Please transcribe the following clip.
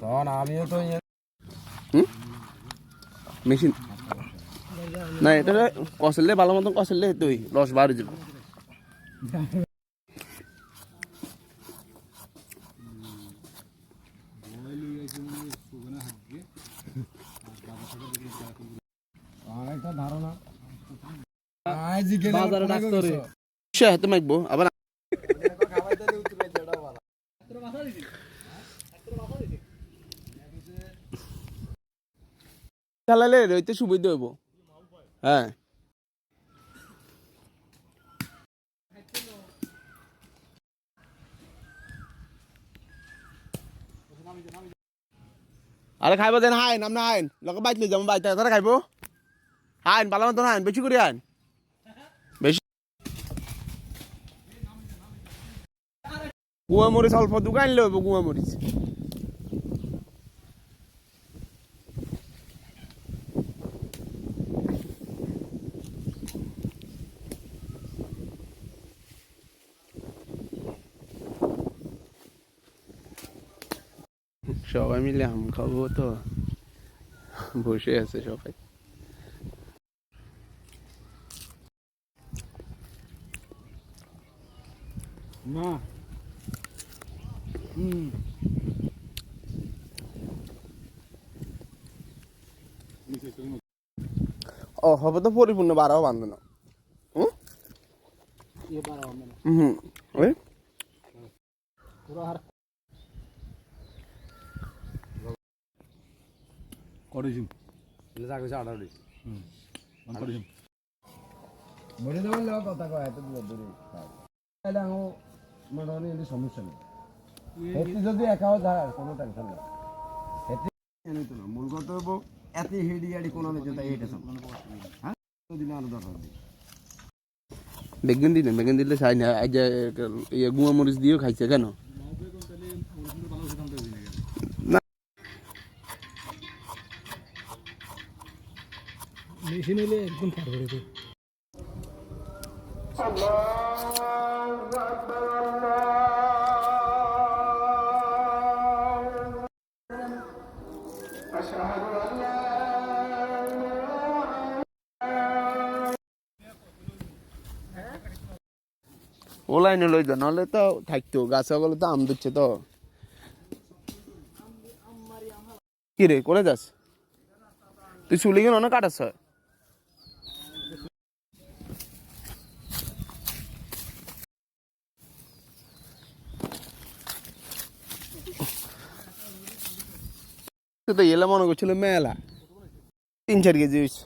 তখন আমিও তো ইয়ে মেশিন? না এটা কষলে ভালো মতন কষলে তুই রস বার যাবে ধারণা। বাজারে ডাক্তারে। হাতে মাখবো আবার চালালে রইতে সুবিধা হইব। হ্যাঁ। আরে খাইব দেন, হাইন, আপনি হাইন। লোক বাইতলে যাব বাইতে তারা খাইব। হাইন ভালো মতন হাইন, বেশি করে হাইন। গুয়া মরিচ অল্প দোকান লইব গুয়া মরিচ সবাই মিলে আম খাব তো বসে আছে সবাই না হুম ও হবে তো পরিপূর্ণ বারাও বান্ধব না। হুম? হুম ওই? পুরো আর করেছি। জাগে আড়া দিস করেছি। বলে দেবেন লোক কথা কয় এত দূর। দূরে তাহলে আমার সমস্যা নেই। হেঁটে যদি একাও যায় কোনো টেনশন নেই। হেঁটে এনে তো মূল কথা হব এত হেডি গাড়ি কোনো এটা সব হ্যাঁ? দিলে আরও দরকার বেগুন দিন বেগুন দিলে চাই না এই যে ইয়ে গুঁয়া মরিচ দিয়েও খাইছে কেন? মেশিন হলে একদম করে ও লাইনে লই যাও নাহলে তো থাকতো, গাছগুলো তো আম দিচ্ছে তো। কিরে করে যাস? তুই চুলি কেন অনেক কাটাস তুই তো এলে মনে করছিল মেলা। তিন চার কেজি হয়েছে।